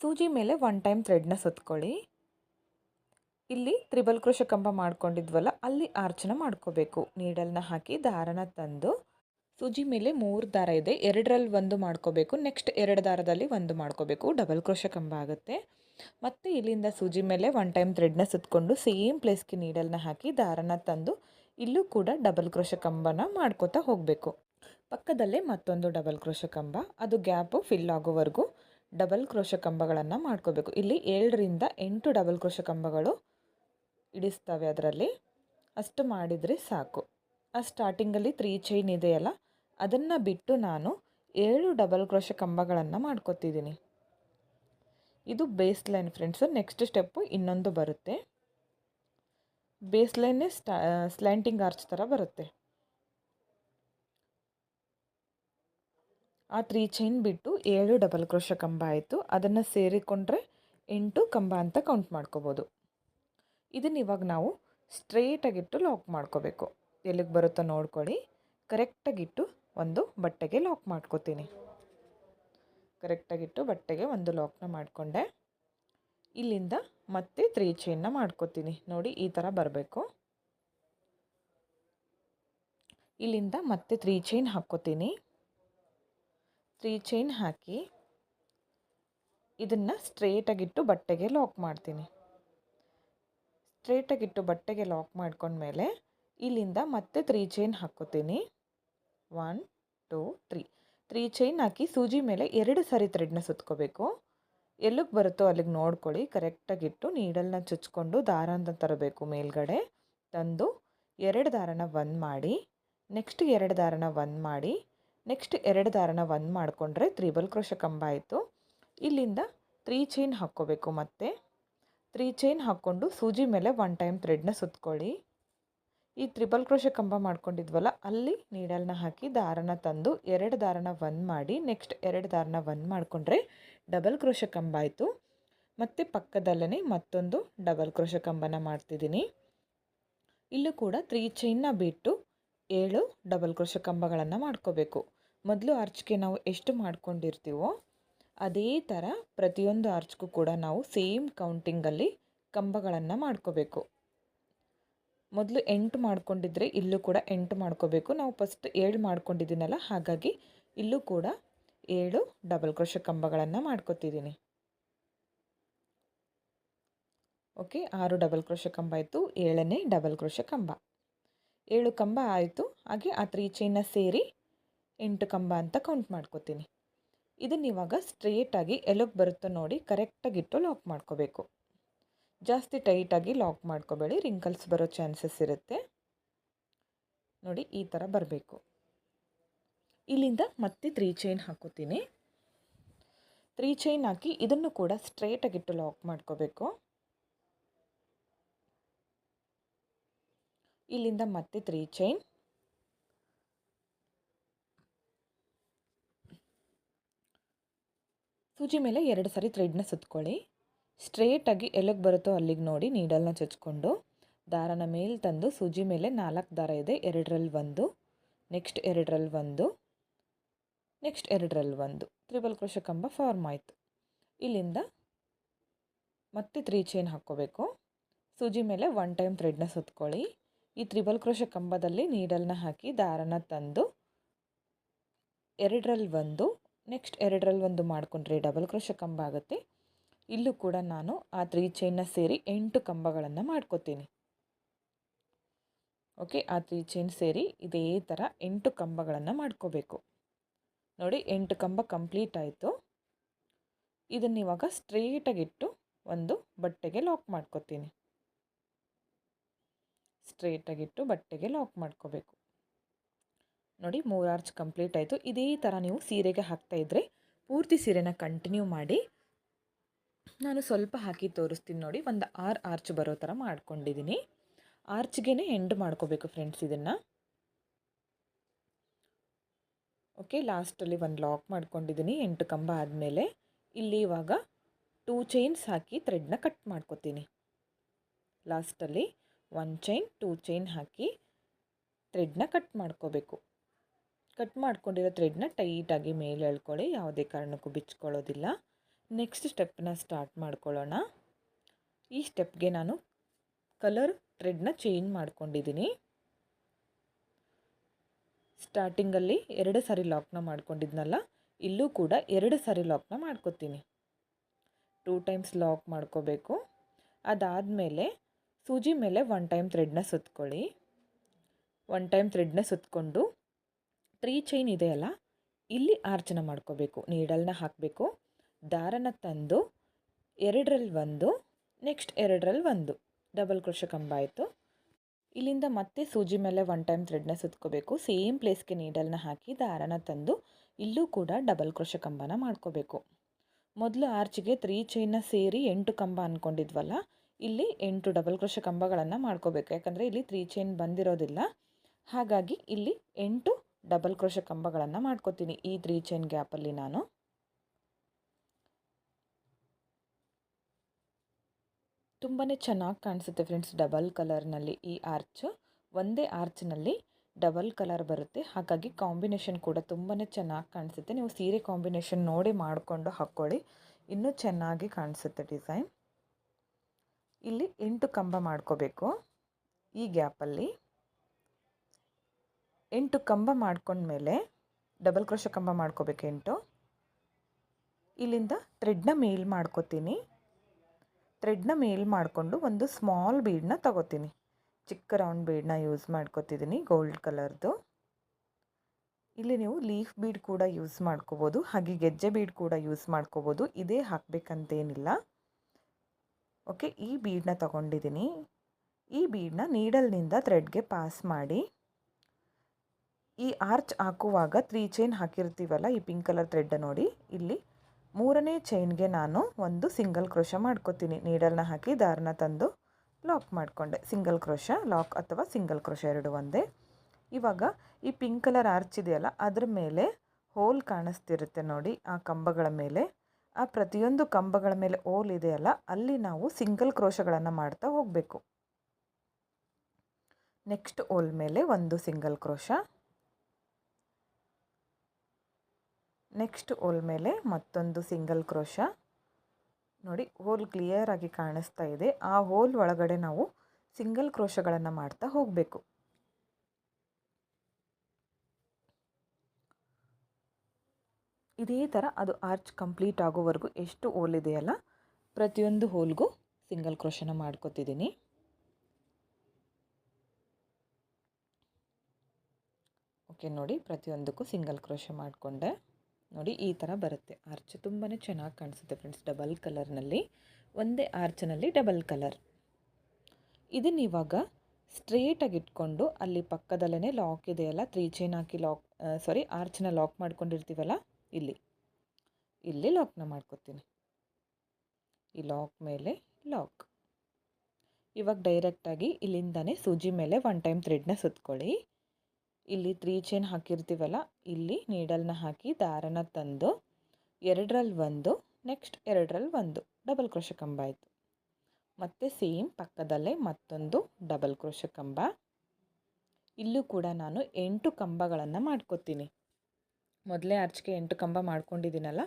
A: ಸೂಜಿ ಮೇಲೆ ಒನ್ ಟೈಮ್ ಥ್ರೆಡ್ನ ಸುತ್ಕೊಳ್ಳಿ. ಇಲ್ಲಿ ತ್ರಿಬಲ್ ಕ್ರೋಶ ಕಂಬ ಮಾಡ್ಕೊಂಡಿದ್ವಲ್ಲ, ಅಲ್ಲಿ ಆರ್ಚನ ಮಾಡ್ಕೋಬೇಕು. ನೀಡಲ್ನ ಹಾಕಿ ದಾರನ ತಂದು, ಸೂಜಿ ಮೇಲೆ ಮೂರು ದಾರ ಇದೆ. ಎರಡರಲ್ಲಿ ಒಂದು ಮಾಡ್ಕೋಬೇಕು ನೆಕ್ಸ್ಟ್ ಎರಡು ದಾರದಲ್ಲಿ ಒಂದು ಮಾಡ್ಕೋಬೇಕು. ಡಬಲ್ ಕ್ರೋಶ ಕಂಬ ಆಗುತ್ತೆ. ಮತ್ತು ಇಲ್ಲಿಂದ ಸೂಜಿ ಮೇಲೆ ಒನ್ ಟೈಮ್ ಥ್ರೆಡ್ನ ಸುತ್ತಕೊಂಡು ಸೇಮ್ ಪ್ಲೇಸ್ಗೆ ನೀಡಲ್ನ ಹಾಕಿ ದಾರನ ತಂದು, ಇಲ್ಲೂ ಕೂಡ ಡಬಲ್ ಕ್ರೋಶ ಕಂಬನ ಮಾಡ್ಕೋತಾ ಹೋಗಬೇಕು. ಪಕ್ಕದಲ್ಲೇ ಮತ್ತೊಂದು ಡಬಲ್ ಕ್ರೋಶ ಕಂಬ. ಅದು ಗ್ಯಾಪು ಫಿಲ್ ಆಗೋವರೆಗೂ ಡಬಲ್ ಕ್ರೋಶ ಕಂಬಗಳನ್ನು ಮಾಡ್ಕೋಬೇಕು. ಇಲ್ಲಿ ಏಳರಿಂದ ಎಂಟು ಡಬಲ್ ಕ್ರೋಶ ಕಂಬಗಳು ಇಡಿಸ್ತವೆ ಅದರಲ್ಲಿ. ಅಷ್ಟು ಮಾಡಿದರೆ ಸಾಕು. ಆ ಸ್ಟಾರ್ಟಿಂಗಲ್ಲಿ ತ್ರೀ ಚೈನ್ ಇದೆಯಲ್ಲ ಅದನ್ನು ಬಿಟ್ಟು ನಾನು ಏಳು ಡಬಲ್ ಕ್ರೋಶ ಕಂಬಗಳನ್ನು ಮಾಡ್ಕೋತಿದ್ದೀನಿ ಇದು base line friends next step ಇನ್ನೊಂದು ಬರುತ್ತೆ. ಬೇಸ್ ಲೈನೇ ಸ್ಟಾ ಸ್ಲ್ಯಾಂಟಿಂಗ್ ಆರ್ಚ್ ಥರ ಬರುತ್ತೆ. ಆ ತ್ರೀ ಚೈನ್ ಬಿಟ್ಟು ಏಳು ಡಬಲ್ ಕ್ರೋಶ ಕಂಬ ಆಯಿತು. ಅದನ್ನು ಸೇರಿಕೊಂಡ್ರೆ ಎಂಟು ಕಂಬ ಅಂತ ಕೌಂಟ್ ಮಾಡ್ಕೋಬೋದು. ಇದನ್ನು ಇವಾಗ ನಾವು ಸ್ಟ್ರೇಟಾಗಿಟ್ಟು ಲಾಕ್ ಮಾಡ್ಕೋಬೇಕು. ಎಲ್ಲಿಗೆ ಬರುತ್ತೋ ನೋಡ್ಕೊಳ್ಳಿ. ಕರೆಕ್ಟಾಗಿಟ್ಟು ಒಂದು ಬಟ್ಟೆಗೆ ಲಾಕ್ ಮಾಡ್ಕೋತೀನಿ. ಕರೆಕ್ಟಾಗಿಟ್ಟು ಬಟ್ಟೆಗೆ ಒಂದು ಲಾಕ್ನ ಮಾಡಿಕೊಂಡೆ. ಇಲ್ಲಿಂದ ಮತ್ತೆ ತ್ರೀ ಚೈನ್ನ ಮಾಡ್ಕೋತೀನಿ. ನೋಡಿ ಈ ಥರ ಬರಬೇಕು. ಇಲ್ಲಿಂದ ಮತ್ತೆ ತ್ರೀ ಚೈನ್ ಹಾಕ್ಕೋತೀನಿ. ತ್ರೀ ಚೈನ್ ಹಾಕಿ ಇದನ್ನು ಸ್ಟ್ರೇಟಾಗಿಟ್ಟು ಬಟ್ಟೆಗೆ ಲಾಕ್ ಮಾಡ್ತೀನಿ. ಸ್ಟ್ರೇಟಾಗಿಟ್ಟು ಬಟ್ಟೆಗೆ ಲಾಕ್ ಮಾಡ್ಕೊಂಡ್ಮೇಲೆ ಇಲ್ಲಿಂದ ಮತ್ತೆ three chain ಹಾಕ್ಕೋತೀನಿ one, two, three. Three chain ಹಾಕಿ ಸೂಜಿ ಮೇಲೆ ಎರಡು ಸಾರಿ ಥ್ರೆಡ್ನ ಸುತ್ಕೋಬೇಕು. ಎಲ್ಲಿಗೆ ಬರುತ್ತೋ ಅಲ್ಲಿಗೆ ನೋಡ್ಕೊಳ್ಳಿ. ಕರೆಕ್ಟಾಗಿಟ್ಟು ನೀಡಲ್ನ ಚುಚ್ಕೊಂಡು ದಾರ ಅಂತ ತರಬೇಕು ಮೇಲ್ಗಡೆ. ತಂದು ಎರಡು ದಾರನ ಒನ್ ಮಾಡಿ, ನೆಕ್ಸ್ಟ್ ಎರಡು ದಾರನ ಒನ್ ಮಾಡಿ ನೆಕ್ಸ್ಟ್ ಎರಡು ದಾರನ ಒನ್ ಮಾಡಿಕೊಂಡ್ರೆ ತ್ರಿಬಲ್ ಕ್ರೋಶ ಕಂಬ ಆಯಿತು. ಇಲ್ಲಿಂದ ತ್ರೀ ಚೈನ್ ಹಾಕ್ಕೋಬೇಕು ಮತ್ತೆ. ತ್ರೀ ಚೈನ್ ಹಾಕ್ಕೊಂಡು ಸೂಜಿ ಮೇಲೆ ಒನ್ ಟೈಮ್ ಥ್ರೆಡ್ನ ಸುತ್ಕೊಳ್ಳಿ. ಈ ತ್ರಿಬಲ್ ಕ್ರೋಶ ಕಂಬ ಮಾಡ್ಕೊಂಡಿದ್ವಲ್ಲ, ಅಲ್ಲಿ ನೀಡಲ್ನ ಹಾಕಿ ದಾರನ ತಂದು ಎರಡು ದಾರನ ಒನ್ ಮಾಡಿ ನೆಕ್ಸ್ಟ್ ಎರಡು ದಾರನ ಒನ್ ಮಾಡಿಕೊಂಡ್ರೆ ಡಬಲ್ ಕ್ರೋಶ ಕಂಬ ಆಯಿತು. ಮತ್ತು ಪಕ್ಕದಲ್ಲೇ ಮತ್ತೊಂದು ಡಬಲ್ ಕ್ರೋಶ ಕಂಬನ ಮಾಡ್ತಿದ್ದೀನಿ. ಇಲ್ಲೂ ಕೂಡ ತ್ರೀ ಚೈನ್ನ ಬಿಟ್ಟು ಏಳು ಡಬಲ್ ಕ್ರೋಶ ಕಂಬಗಳನ್ನು ಮಾಡ್ಕೋಬೇಕು. ಮೊದಲು ಆರ್ಚ್ಗೆ ನಾವು ಎಷ್ಟು ಮಾಡ್ಕೊಂಡಿರ್ತೀವೋ ಅದೇ ಥರ ಪ್ರತಿಯೊಂದು ಆರ್ಚ್ಗೂ ಕೂಡ ನಾವು ಸೇಮ್ ಕೌಂಟಿಂಗಲ್ಲಿ ಕಂಬಗಳನ್ನು ಮಾಡ್ಕೋಬೇಕು. ಮೊದಲು ಎಂಟು ಮಾಡ್ಕೊಂಡಿದ್ರೆ ಇಲ್ಲೂ ಕೂಡ ಎಂಟು ಮಾಡ್ಕೋಬೇಕು. ನಾವು ಫಸ್ಟ್ ಏಳು ಮಾಡ್ಕೊಂಡಿದ್ದೀನಲ್ಲ, ಹಾಗಾಗಿ ಇಲ್ಲೂ ಕೂಡ ಏಳು ಡಬಲ್ ಕ್ರೋಶ ಕಂಬಗಳನ್ನು ಮಾಡ್ಕೋತಿದ್ದೀನಿ. ಓಕೆ, ಆರು ಡಬಲ್ ಕ್ರೋಶ ಕಂಬ ಆಯಿತು, ಏಳನೇ ಡಬಲ್ ಕ್ರೋಶ ಕಂಬ. ಏಳು ಕಂಬ ಆಯಿತು, ಹಾಗೆ ಆ ತ್ರೀ ಚೈನ ಸೇರಿ ಎಂಟು ಕಂಬ ಅಂತ ಕೌಂಟ್ ಮಾಡ್ಕೋತೀನಿ. ಇದನ್ನ ಇವಾಗ ಸ್ಟ್ರೇಟಾಗಿ ಎಲೋಗೆ ಬರುತ್ತೋ ನೋಡಿ ಕರೆಕ್ಟಾಗಿಟ್ಟು ಲಾಕ್ ಮಾಡ್ಕೋಬೇಕು. ಜಾಸ್ತಿ ಟೈಟಾಗಿ ಲಾಕ್ ಮಾಡ್ಕೋಬೇಡಿ ರಿಂಕಲ್ಸ್ ಬರೋ ಚಾನ್ಸಸ್ ಇರುತ್ತೆ. ನೋಡಿ ಈ ಥರ ಬರಬೇಕು. ಇಲ್ಲಿಂದ ಮತ್ತೆ ತ್ರೀ ಚೈನ್ ಹಾಕೋತೀನಿ. ತ್ರೀ ಚೈನ್ ಹಾಕಿ ಇದನ್ನು ಕೂಡ ಸ್ಟ್ರೇಟಾಗಿಟ್ಟು ಲಾಕ್ ಮಾಡ್ಕೋಬೇಕು. ಇಲ್ಲಿಂದ ಮತ್ತೆ ತ್ರೀ ಚೈನ್ ಸೂಜಿ ಮೇಲೆ ಎರಡು ಸಾರಿ ಥ್ರೆಡ್ನ ಸುತ್ಕೊಳ್ಳಿ. ಸ್ಟ್ರೇಟಾಗಿ ಎಲ್ಲಿಗೆ ಬರುತ್ತೋ ಅಲ್ಲಿಗೆ ನೋಡಿ ನೀಡಲ್ನ ಚಚ್ಕೊಂಡು. ದಾರನ ಮೇಲೆ ತಂದು ಸೂಜಿ ಮೇಲೆ ನಾಲ್ಕು ದಾರ ಇದೆ ಎರಡರಲ್ಲಿ ಒಂದು ನೆಕ್ಸ್ಟ್ ಎರಡರಲ್ಲಿ ಒಂದು ನೆಕ್ಸ್ಟ್ ಎರಡರಲ್ಲಿ ಒಂದು. ತ್ರಿಬಲ್ ಕ್ರೋಶ ಕಂಬ ಫಾರ್ಮ್ ಆಯಿತು. ಇಲ್ಲಿಂದ ಮತ್ತೆ ತ್ರೀ ಚೈನ್ ಹಾಕ್ಕೋಬೇಕು. ಸೂಜಿ ಮೇಲೆ ಒನ್ ಟೈಮ್ ಥ್ರೆಡ್ನ ಸುತ್ಕೊಳ್ಳಿ. ಈ ತ್ರಿಬಲ್ ಕ್ರೋಶ ಕಂಬದಲ್ಲಿ ನೀಡಲ್ನ ಹಾಕಿ ದಾರನ ತಂದು ಎರಡರಲ್ಲಿ ಒಂದು ನೆಕ್ಸ್ಟ್ ಎರಡರಲ್ಲಿ ಒಂದು ಮಾಡಿಕೊಂಡ್ರೆ ಡಬಲ್ ಕ್ರೋಶ ಕಂಬ ಆಗುತ್ತೆ. ಇಲ್ಲೂ ಕೂಡ ನಾನು ಆ ತ್ರೀ ಚೈನ್ನ ಸೇರಿ ಎಂಟು ಕಂಬಗಳನ್ನು ಮಾಡ್ಕೋತೀನಿ. ಓಕೆ ಆ ತ್ರೀ ಚೈನ್ ಸೇರಿ ಇದೇ ಥರ ಎಂಟು ಕಂಬಗಳನ್ನು ಮಾಡ್ಕೋಬೇಕು. ನೋಡಿ, ಎಂಟು ಕಂಬ ಕಂಪ್ಲೀಟ್ ಆಯಿತು. ಇದನ್ನು ಇವಾಗ ಸ್ಟ್ರೇಟಾಗಿಟ್ಟು ಒಂದು ಬಟ್ಟೆಗೆ ಲಾಕ್ ಮಾಡ್ಕೋತೀನಿ. ಸ್ಟ್ರೇಟಾಗಿಟ್ಟು ಬಟ್ಟೆಗೆ ಲಾಕ್ ಮಾಡ್ಕೋಬೇಕು. ನೋಡಿ ಮೂರು ಆರ್ಚ್ ಕಂಪ್ಲೀಟ್ ಆಯಿತು. ಇದೇ ಥರ ನೀವು ಸೀರೆಗೆ ಹಾಕ್ತಾಯಿದ್ರೆ ಪೂರ್ತಿ ಸೀರೆನ ಕಂಟಿನ್ಯೂ ಮಾಡಿ ನಾನು ಸ್ವಲ್ಪ ಹಾಕಿ ತೋರಿಸ್ತೀನಿ ನೋಡಿ. ಒಂದು ಆರು ಆರ್ಚ್ ಬರೋ ಥರ ಮಾಡ್ಕೊಂಡಿದ್ದೀನಿ ಆರ್ಚ್ಗೆ ಎಂಡ್ ಮಾಡ್ಕೋಬೇಕು ಫ್ರೆಂಡ್ಸ್ ಇದನ್ನು. ಓಕೆ ಲಾಸ್ಟಲ್ಲಿ ಒಂದು ಲಾಕ್ ಮಾಡ್ಕೊಂಡಿದ್ದೀನಿ ಎಂಟು ಕಂಬ ಆದಮೇಲೆ. ಇಲ್ಲಿ ಇವಾಗ ಟೂ ಚೈನ್ಸ್ ಹಾಕಿ ಥ್ರೆಡ್ನ ಕಟ್ ಮಾಡ್ಕೋತೀನಿ. ಲಾಸ್ಟಲ್ಲಿ ಒನ್ ಚೈನ್ ಟೂ ಚೈನ್ ಹಾಕಿ ಥ್ರೆಡ್ನ ಕಟ್ ಮಾಡ್ಕೋಬೇಕು. ಕಟ್ ಮಾಡ್ಕೊಂಡಿರೋ ಥ್ರೆಡ್ನ ಟೈಟಾಗಿ ಮೇಲೆ ಎಳ್ಕೊಳ್ಳಿ, ಯಾವುದೇ ಕಾರಣಕ್ಕೂ ಬಿಚ್ಕೊಳ್ಳೋದಿಲ್ಲ. ನೆಕ್ಸ್ಟ್ ಸ್ಟೆಪ್ನ ಸ್ಟಾರ್ಟ್ ಮಾಡ್ಕೊಳ್ಳೋಣ. ಈ ಸ್ಟೆಪ್ಗೆ ನಾನು ಕಲರ್ ಥ್ರೆಡ್ನ ಚೇಂಜ್ ಮಾಡ್ಕೊಂಡಿದ್ದೀನಿ. ಸ್ಟಾರ್ಟಿಂಗಲ್ಲಿ ಎರಡು ಸಾರಿ ಲಾಕ್ನ ಮಾಡ್ಕೊಂಡಿದ್ನಲ್ಲ, ಇಲ್ಲೂ ಕೂಡ ಎರಡು ಸಾರಿ ಲಾಕ್ನ ಮಾಡ್ಕೋತೀನಿ. ಟೂ ಟೈಮ್ಸ್ ಲಾಕ್ ಮಾಡ್ಕೋಬೇಕು. ಅದಾದಮೇಲೆ ಸೂಜಿ ಮೇಲೆ ಒನ್ ಟೈಮ್ ಥ್ರೆಡ್ನ ಸುತ್ಕೊಳ್ಳಿ. ಒನ್ ಟೈಮ್ ಥ್ರೆಡ್ನ ಸುತ್ಕೊಂಡು ತ್ರೀ ಚೈನ್ ಇದೆಯಲ್ಲ ಇಲ್ಲಿ ಆರ್ಚನ ಮಾಡ್ಕೋಬೇಕು, ನೀಡಲ್ನ ಹಾಕಬೇಕು. ದಾರನ ತಂದು ಎರಡರಲ್ಲಿ ಒಂದು, ನೆಕ್ಸ್ಟ್ ಎರಡರಲ್ಲಿ ಒಂದು. ಡಬಲ್ ಕ್ರೋಶ ಕಂಬ ಆಯಿತು. ಇಲ್ಲಿಂದ ಮತ್ತೆ ಸೂಜಿ ಮೇಲೆ ಒನ್ ಟೈಮ್ ಥ್ರೆಡ್ನ ಸುತ್ಕೋಬೇಕು. ಸೇಮ್ ಪ್ಲೇಸ್ಗೆ ನೀಡಲ್ನ ಹಾಕಿ ದಾರನ ತಂದು, ಇಲ್ಲೂ ಕೂಡ ಡಬಲ್ ಕ್ರೋಶ ಕಂಬನ ಮಾಡ್ಕೋಬೇಕು. ಮೊದಲು ಆರ್ಚಿಗೆ ತ್ರೀ ಚೈನ್ನ ಸೇರಿ ಎಂಟು ಕಂಬ ಅಂದ್ಕೊಂಡಿದ್ವಲ್ಲ ಇಲ್ಲಿ ಎಂಟು ಡಬಲ್ ಕ್ರೋಶ ಕಂಬಗಳನ್ನು ಮಾಡ್ಕೋಬೇಕು. ಯಾಕಂದರೆ ಇಲ್ಲಿ ತ್ರೀ ಚೈನ್ ಬಂದಿರೋದಿಲ್ಲ. ಹಾಗಾಗಿ ಇಲ್ಲಿ ಎಂಟು ಡಬಲ್ ಕ್ರೋಶ ಕಂಬಗಳನ್ನು ಮಾಡ್ಕೋತೀನಿ. ಈ ತ್ರೀ ಚೈನ್ ಗ್ಯಾಪಲ್ಲಿ ನಾನು. ತುಂಬಾ ಚೆನ್ನಾಗಿ ಕಾಣಿಸುತ್ತೆ ಫ್ರೆಂಡ್ಸ್ ಡಬಲ್ ಕಲರ್ನಲ್ಲಿ ಈ ಆರ್ಚ್. ಒಂದೇ ಆರ್ಚ್ನಲ್ಲಿ ಡಬಲ್ ಕಲರ್ ಬರುತ್ತೆ. ಹಾಗಾಗಿ ಕಾಂಬಿನೇಷನ್ ಕೂಡ ತುಂಬಾ ಚೆನ್ನಾಗಿ ಕಾಣಿಸುತ್ತೆ. ನೀವು ಸೀರೆ ಕಾಂಬಿನೇಷನ್ ನೋಡಿ ಮಾಡಿಕೊಂಡು ಹಾಕ್ಕೊಳ್ಳಿ. ಇನ್ನೂ ಚೆನ್ನಾಗಿ ಕಾಣಿಸುತ್ತೆ ಡಿಸೈನ್. ಇಲ್ಲಿ ಎಂಟು ಕಂಬ ಮಾಡ್ಕೋಬೇಕು ಈ ಗ್ಯಾಪಲ್ಲಿ. ಎಂಟು ಕಂಬ ಮಾಡ್ಕೊಂಡ್ಮೇಲೆ ಡಬಲ್ ಕ್ರೋಶ ಕಂಬ ಮಾಡ್ಕೋಬೇಕು ಎಂಟು. ಇಲ್ಲಿಂದ ಥ್ರೆಡ್ನ ಮೇಲ್ ಮಾಡ್ಕೋತೀನಿ. ಥ್ರೆಡ್ನ ಮೇಲ್ ಮಾಡಿಕೊಂಡು ಒಂದು ಸ್ಮಾಲ್ ಬೀಡನ್ನ ತಗೋತೀನಿ. ಚಿಕ್ಕ ರೌಂಡ್ ಬೀಡನ್ನ ಯೂಸ್ ಮಾಡ್ಕೋತಿದ್ದೀನಿ ಗೋಲ್ಡ್ ಕಲರ್ದು ಇಲ್ಲಿ ನೀವು ಲೀಫ್ ಬೀಡ್ ಕೂಡ ಯೂಸ್ ಮಾಡ್ಕೋಬೋದು, ಹಾಗೆ ಗೆಜ್ಜೆ ಬೀಡ್ ಕೂಡ ಯೂಸ್ ಮಾಡ್ಕೋಬೋದು, ಇದೇ ಹಾಕಬೇಕಂತೇನಿಲ್ಲ. ಓಕೆ ಈ ಬೀಡನ್ನ ತಗೊಂಡಿದ್ದೀನಿ. ಈ ಬೀಡನ್ನ ನೀಡಲ್ನಿಂದ ಥ್ರೆಡ್ಗೆ ಪಾಸ್ ಮಾಡಿ ಈ ಆರ್ಚ್ ಹಾಕುವಾಗ ತ್ರೀ ಚೈನ್ ಹಾಕಿರ್ತೀವಲ್ಲ, ಈ ಪಿಂಕ್ ಕಲರ್ ಥ್ರೆಡ್ ನೋಡಿ. ಇಲ್ಲಿ ಮೂರನೇ ಚೈನ್ಗೆ ನಾನು ಒಂದು ಸಿಂಗಲ್ ಕ್ರೋಶ ಮಾಡ್ಕೋತೀನಿ. ನೀಡಲ್ನ ಹಾಕಿ ದಾರನ ತಂದು ಲಾಕ್ ಮಾಡಿಕೊಂಡೆ. ಸಿಂಗಲ್ ಕ್ರೋಶ ಲಾಕ್ ಅಥವಾ ಸಿಂಗಲ್ ಕ್ರೋಶ ಎರಡು ಒಂದೇ. ಇವಾಗ ಈ ಪಿಂಕ್ ಕಲರ್ ಆರ್ಚ್ ಇದೆಯಲ್ಲ, ಅದ್ರ ಮೇಲೆ ಹೋಲ್ ಕಾಣಿಸ್ತಿರುತ್ತೆ ನೋಡಿ, ಆ ಕಂಬಗಳ ಮೇಲೆ. ಆ ಪ್ರತಿಯೊಂದು ಕಂಬಗಳ ಮೇಲೆ ಹೋಲ್ ಇದೆಯಲ್ಲ, ಅಲ್ಲಿ ನಾವು ಸಿಂಗಲ್ ಕ್ರೋಶಗಳನ್ನು ಮಾಡ್ತಾ ಹೋಗಬೇಕು. ನೆಕ್ಸ್ಟ್ ಹೋಲ್ ಮೇಲೆ ಒಂದು ಸಿಂಗಲ್ ಕ್ರೋಶ ನೆಕ್ಸ್ಟ್ ಹೋಲ್ ಮೇಲೆ ಮತ್ತೊಂದು ಸಿಂಗಲ್ ಕ್ರೋಶ. ನೋಡಿ, ಹೋಲ್ ಕ್ಲಿಯರ್ ಆಗಿ ಕಾಣಿಸ್ತಾ ಇದೆ. ಆ ಹೋಲ್ ಒಳಗಡೆ ನಾವು ಸಿಂಗಲ್ ಕ್ರೋಶಗಳನ್ನು ಮಾಡ್ತಾ ಹೋಗಬೇಕು. ಇದೇ ಥರ ಅದು ಆರ್ಚ್ ಕಂಪ್ಲೀಟ್ ಆಗೋವರೆಗೂ ಎಷ್ಟು ಹೋಲ್ ಇದೆಯಲ್ಲ, ಪ್ರತಿಯೊಂದು ಹೋಲ್ಗೂ ಸಿಂಗಲ್ ಕ್ರೋಶನ ಮಾಡ್ಕೊತಿದ್ದೀನಿ. ಓಕೆ, ನೋಡಿ, ಪ್ರತಿಯೊಂದಕ್ಕೂ ಸಿಂಗಲ್ ಕ್ರೋಶ ಮಾಡಿಕೊಂಡೆ. ನೋಡಿ ಈ ಥರ ಬರುತ್ತೆ. ಆರ್ಚ್ ತುಂಬಾ ಚೆನ್ನಾಗಿ ಕಾಣಿಸುತ್ತೆ ಫ್ರೆಂಡ್ಸ್, ಡಬಲ್ ಕಲರ್ನಲ್ಲಿ. ಒಂದೇ ಆರ್ಚ್ನಲ್ಲಿ ಡಬಲ್ ಕಲರ್. ಇದನ್ನ ಇವಾಗ ಸ್ಟ್ರೇಟಾಗಿ ಇಟ್ಕೊಂಡು ಅಲ್ಲಿ ಪಕ್ಕದಲ್ಲೇ ಲಾಕ್ ಇದೆಯಲ್ಲ ತ್ರೀ ಚೈನ್ ಹಾಕಿ ಲಾಕ್ ಸಾರಿ ಆರ್ಚ್ನ ಲಾಕ್ ಮಾಡ್ಕೊಂಡಿರ್ತೀವಲ್ಲ, ಇಲ್ಲಿ. ಇಲ್ಲಿ ಲಾಕ್ನ ಮಾಡ್ಕೊತೀನಿ. ಈ ಲಾಕ್ ಮೇಲೆ ಲಾಕ್. ಇವಾಗ ಡೈರೆಕ್ಟಾಗಿ ಇಲ್ಲಿಂದನೇ ಸೂಜಿ ಮೇಲೆ ಒನ್ ಟೈಮ್ ಥ್ರೆಡ್ನ ಸುತ್ಕೊಳ್ಳಿ. ಇಲ್ಲಿ ತ್ರೀ ಚೈನ್ ಹಾಕಿರ್ತೀವಲ್ಲ, ಇಲ್ಲಿ ನೀಡಲ್ನ ಹಾಕಿ ದಾರನ ತಂದು ಎರಡರಲ್ಲಿ ಒಂದು ನೆಕ್ಸ್ಟ್ ಎರಡರಲ್ಲಿ ಒಂದು ಡಬಲ್ ಕ್ರೋಶ ಕಂಬ ಆಯಿತು. ಮತ್ತು ಸೇಮ್ ಪಕ್ಕದಲ್ಲೇ ಮತ್ತೊಂದು ಡಬಲ್ ಕ್ರೋಶ ಕಂಬ ಇಲ್ಲೂ ಕೂಡ ನಾನು ಎಂಟು ಕಂಬಗಳನ್ನು ಮಾಡ್ಕೊತೀನಿ. ಮೊದಲೇ ಆರ್ಚ್ಗೆ ಎಂಟು ಕಂಬ ಮಾಡ್ಕೊಂಡಿದ್ದೀನಲ್ಲ,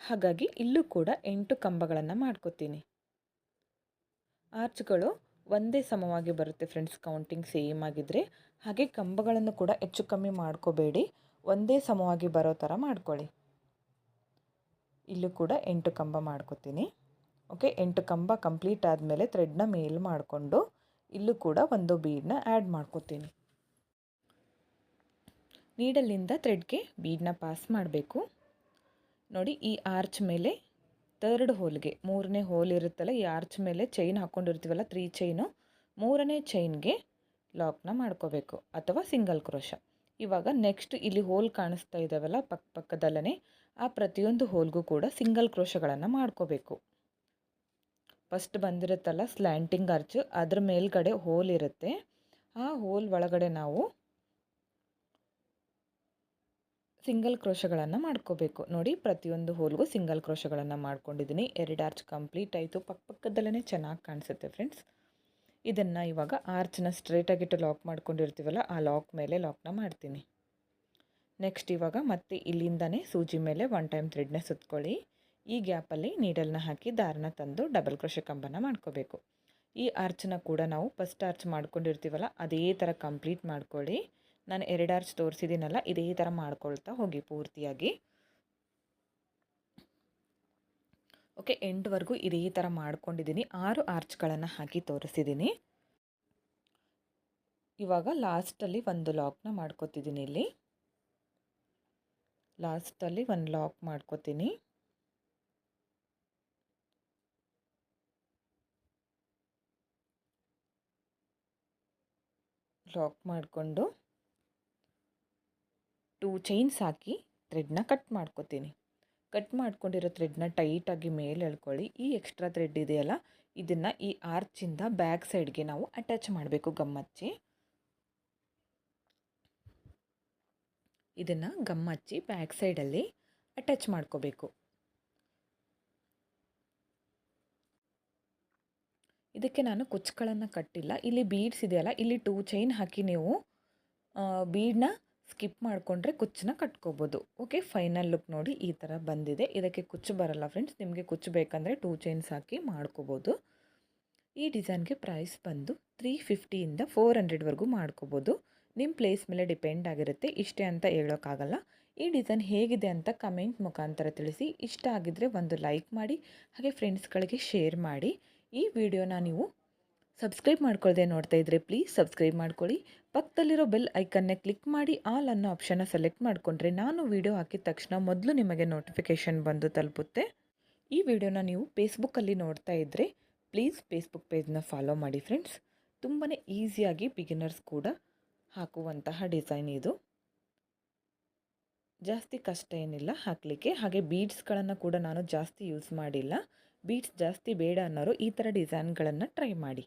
A: ಹಾಗಾಗಿ ಇಲ್ಲೂ ಕೂಡ ಎಂಟು ಕಂಬಗಳನ್ನು ಮಾಡ್ಕೊತೀನಿ. ಆರ್ಚ್ಗಳು ಒಂದೇ ಸಮವಾಗಿ ಬರುತ್ತೆ ಫ್ರೆಂಡ್ಸ್ ಕೌಂಟಿಂಗ್ ಸೇಮ್ ಆಗಿದ್ದರೆ ಹಾಗೆ ಕಂಬಗಳನ್ನು ಕೂಡ ಹೆಚ್ಚು ಕಮ್ಮಿ ಮಾಡ್ಕೋಬೇಡಿ. ಒಂದೇ ಸಮವಾಗಿ ಬರೋ ಥರ ಮಾಡ್ಕೊಳ್ಳಿ. ಇಲ್ಲೂ ಕೂಡ ಎಂಟು ಕಂಬ ಮಾಡ್ಕೋತೀನಿ. ಓಕೆ ಎಂಟು ಕಂಬ ಕಂಪ್ಲೀಟ್ ಆದಮೇಲೆ ಥ್ರೆಡ್ನ ಮೇಲ್ ಮಾಡಿಕೊಂಡು ಇಲ್ಲೂ ಕೂಡ ಒಂದು ಬೀಡನ್ನ ಆ್ಯಡ್ ಮಾಡ್ಕೋತೀನಿ. ನೀಡಲ್ಲಿಂದ ಥ್ರೆಡ್ಗೆ ಬೀಡನ್ನ ಪಾಸ್ ಮಾಡಬೇಕು. ನೋಡಿ ಈ ಆರ್ಚ್ ಮೇಲೆ ತರ್ಡ್ ಹೋಲ್ಗೆ, ಮೂರನೇ ಹೋಲ್ ಇರುತ್ತಲ್ಲ ಈ ಆರ್ಚ್ ಮೇಲೆ ಚೈನ್ ಹಾಕ್ಕೊಂಡಿರ್ತೀವಲ್ಲ ತ್ರೀ ಚೈನು ಮೂರನೇ ಚೈನ್ಗೆ ಲಾಕ್ನ ಮಾಡ್ಕೋಬೇಕು ಅಥವಾ ಸಿಂಗಲ್ ಕ್ರೋಶ ಇವಾಗ ನೆಕ್ಸ್ಟ್ ಇಲ್ಲಿ ಹೋಲ್ ಕಾಣಿಸ್ತಾ ಇದ್ದಾವಲ್ಲ ಪಕ್ಕ ಪಕ್ಕದಲ್ಲೇ ಆ ಪ್ರತಿಯೊಂದು ಹೋಲ್ಗೂ ಕೂಡ ಸಿಂಗಲ್ ಕ್ರೋಶಗಳನ್ನು ಮಾಡ್ಕೋಬೇಕು. ಫಸ್ಟ್ ಬಂದಿರುತ್ತಲ್ಲ ಸ್ಲ್ಯಾಂಟಿಂಗ್ ಆರ್ಚ್ ಅದ್ರ ಮೇಲ್ಗಡೆ ಹೋಲ್ ಇರುತ್ತೆ. ಆ ಹೋಲ್ ಒಳಗಡೆ ನಾವು ಸಿಂಗಲ್ ಕ್ರೋಶಗಳನ್ನು ಮಾಡ್ಕೋಬೇಕು. ನೋಡಿ, ಪ್ರತಿಯೊಂದು ಹೋಲ್ಗೂ ಸಿಂಗಲ್ ಕ್ರೋಶಗಳನ್ನು ಮಾಡ್ಕೊಂಡಿದ್ದೀನಿ. ಎರಡು ಆರ್ಚ್ ಕಂಪ್ಲೀಟ್ ಆಯಿತು. ಪಕ್ಕ ಪಕ್ಕದಲ್ಲೇ ಚೆನ್ನಾಗಿ ಕಾಣಿಸುತ್ತೆ ಫ್ರೆಂಡ್ಸ್. ಇದನ್ನು ಇವಾಗ ಆರ್ಚ್ನ ಸ್ಟ್ರೇಟಾಗಿಟ್ಟು ಲಾಕ್ ಮಾಡ್ಕೊಂಡಿರ್ತೀವಲ್ಲ, ಆ ಲಾಕ್ ಮೇಲೆ ಲಾಕ್ನ ಮಾಡ್ತೀನಿ. ನೆಕ್ಸ್ಟ್ ಇವಾಗ ಮತ್ತೆ ಇಲ್ಲಿಂದನೇ ಸೂಜಿ ಮೇಲೆ ಒನ್ ಟೈಮ್ ಥ್ರೆಡ್ನ ಸುತ್ಕೊಳ್ಳಿ. ಈ ಗ್ಯಾಪಲ್ಲಿ ನೀಡಲ್ನ ಹಾಕಿ ದಾರನ ತಂದು ಡಬಲ್ ಕ್ರೋಶ ಕಂಬನ ಮಾಡ್ಕೋಬೇಕು. ಈ ಆರ್ಚನ್ನ ಕೂಡ ನಾವು ಫಸ್ಟ್ ಆರ್ಚ್ ಮಾಡ್ಕೊಂಡಿರ್ತೀವಲ್ಲ, ಅದೇ ಥರ ಕಂಪ್ಲೀಟ್ ಮಾಡ್ಕೊಳ್ಳಿ. ನಾನು ಎರಡು ಆರ್ಚ್ ತೋರಿಸಿದ್ದೀನಲ್ಲ, ಇದೇ ಥರ ಮಾಡ್ಕೊಳ್ತಾ ಹೋಗಿ ಪೂರ್ತಿಯಾಗಿ. ಓಕೆ ಎಂಟುವರೆಗೂ ಇದೇ ಥರ ಮಾಡ್ಕೊಂಡಿದ್ದೀನಿ. ಆರು ಆರ್ಚ್ಗಳನ್ನು ಹಾಕಿ ತೋರಿಸಿದ್ದೀನಿ. ಇವಾಗ ಲಾಸ್ಟಲ್ಲಿ ಒಂದು ಲಾಕ್ನ ಮಾಡ್ಕೊತಿದ್ದೀನಿ ಇಲ್ಲಿ. ಲಾಸ್ಟಲ್ಲಿ ಒಂದು ಲಾಕ್ ಮಾಡ್ಕೋತೀನಿ. ಲಾಕ್ ಮಾಡಿಕೊಂಡು ಟೂ ಚೈನ್ಸ್ ಹಾಕಿ ಥ್ರೆಡ್ನ ಕಟ್ ಮಾಡ್ಕೋತೀನಿ. ಕಟ್ ಮಾಡ್ಕೊಂಡಿರೋ ಥ್ರೆಡ್ನ ಟೈಟಾಗಿ ಮೇಲೆ ಎಳ್ಕೊಳ್ಳಿ. ಈ ಎಕ್ಸ್ಟ್ರಾ ಥ್ರೆಡ್ ಇದೆಯಲ್ಲ, ಇದನ್ನು ಈ ಆರ್ಚಿಂದ ಬ್ಯಾಕ್ ಸೈಡ್ಗೆ ನಾವು ಅಟ್ಯಾಚ್ ಮಾಡಬೇಕು ಗಮ್ಮಚ್ಚಿ. ಇದನ್ನು ಗಮ್ಮಚ್ಚಿ ಬ್ಯಾಕ್ ಸೈಡಲ್ಲಿ ಅಟ್ಯಾಚ್ ಮಾಡ್ಕೋಬೇಕು. ಇದಕ್ಕೆ ನಾನು ಕುಚ್ಚುಗಳನ್ನು ಕಟ್ಟಿಲ್ಲ. ಇಲ್ಲಿ ಬೀಡ್ಸ್ ಇದೆಯಲ್ಲ, ಇಲ್ಲಿ ಟೂ ಚೈನ್ ಹಾಕಿ ನೀವು ಬೀಡನ್ನ ಸ್ಕಿಪ್ ಮಾಡಿಕೊಂಡ್ರೆ ಕುಚ್ಚನ್ನ ಕಟ್ಕೋಬೋದು. ಓಕೆ ಫೈನಲ್ ಲುಕ್ ನೋಡಿ ಈ ಥರ ಬಂದಿದೆ. ಇದಕ್ಕೆ ಕುಚ್ಚು ಬರಲ್ಲ ಫ್ರೆಂಡ್ಸ್ ನಿಮಗೆ ಕುಚ್ಚು ಬೇಕಂದರೆ ಟೂ ಚೈನ್ಸ್ ಹಾಕಿ ಮಾಡ್ಕೋಬೋದು. ಈ ಡಿಸೈನ್ಗೆ ಪ್ರೈಸ್ ಬಂದು ತ್ರೀ ಫಿಫ್ಟಿಯಿಂದ ಫೋರ್ ಹಂಡ್ರೆಡ್ವರೆಗೂ ಮಾಡ್ಕೋಬೋದು. ನಿಮ್ಮ ಪ್ಲೇಸ್ ಮೇಲೆ ಡಿಪೆಂಡ್ ಆಗಿರುತ್ತೆ. ಇಷ್ಟೇ ಅಂತ ಹೇಳೋಕ್ಕಾಗಲ್ಲ. ಈ ಡಿಸೈನ್ ಹೇಗಿದೆ ಅಂತ ಕಮೆಂಟ್ ಮುಖಾಂತರ ತಿಳಿಸಿ. ಇಷ್ಟ ಆಗಿದ್ದರೆ ಒಂದು ಲೈಕ್ ಮಾಡಿ, ಹಾಗೆ ಫ್ರೆಂಡ್ಸ್ಗಳಿಗೆ ಶೇರ್ ಮಾಡಿ. ಈ ವಿಡಿಯೋನ ನೀವು ಸಬ್ಸ್ಕ್ರೈಬ್ ಮಾಡ್ಕೊಳ್ಳದೆ ನೋಡ್ತಾ ಇದ್ದರೆ ಪ್ಲೀಸ್ ಸಬ್ಸ್ಕ್ರೈಬ್ ಮಾಡ್ಕೊಳ್ಳಿ. ಪಕ್ಕದಲ್ಲಿರೋ ಬೆಲ್ ಐಕನ್ನೇ ಕ್ಲಿಕ್ ಮಾಡಿ ಆಲ್ ಅನ್ನೋ ಆಪ್ಷನ್ನ ಸೆಲೆಕ್ಟ್ ಮಾಡಿಕೊಂಡ್ರೆ ನಾನು ವಿಡಿಯೋ ಹಾಕಿದ ತಕ್ಷಣ ಮೊದಲು ನಿಮಗೆ ನೋಟಿಫಿಕೇಷನ್ ಬಂದು ತಲುಪುತ್ತೆ. ಈ ವಿಡಿಯೋನ ನೀವು ಫೇಸ್ಬುಕ್ಕಲ್ಲಿ ನೋಡ್ತಾ ಇದ್ದರೆ ಪ್ಲೀಸ್ ಫೇಸ್ಬುಕ್ ಪೇಜ್ನ ಫಾಲೋ ಮಾಡಿ ಫ್ರೆಂಡ್ಸ್. ತುಂಬಾ ಈಸಿಯಾಗಿ ಬಿಗಿನರ್ಸ್ ಕೂಡ ಹಾಕುವಂತಹ ಡಿಸೈನ್ ಇದು. ಜಾಸ್ತಿ ಕಷ್ಟ ಏನಿಲ್ಲ, ಹಾಕಲಿಕ್ಕೆ. ಹಾಗೆ ಬೀಡ್ಸ್ಗಳನ್ನು ಕೂಡ ನಾನು ಜಾಸ್ತಿ ಯೂಸ್ ಮಾಡಿಲ್ಲ. ಬೀಡ್ಸ್ ಜಾಸ್ತಿ ಬೇಡ ಅನ್ನೋರು ಈ ಥರ ಡಿಸೈನ್ಗಳನ್ನು ಟ್ರೈ ಮಾಡಿ.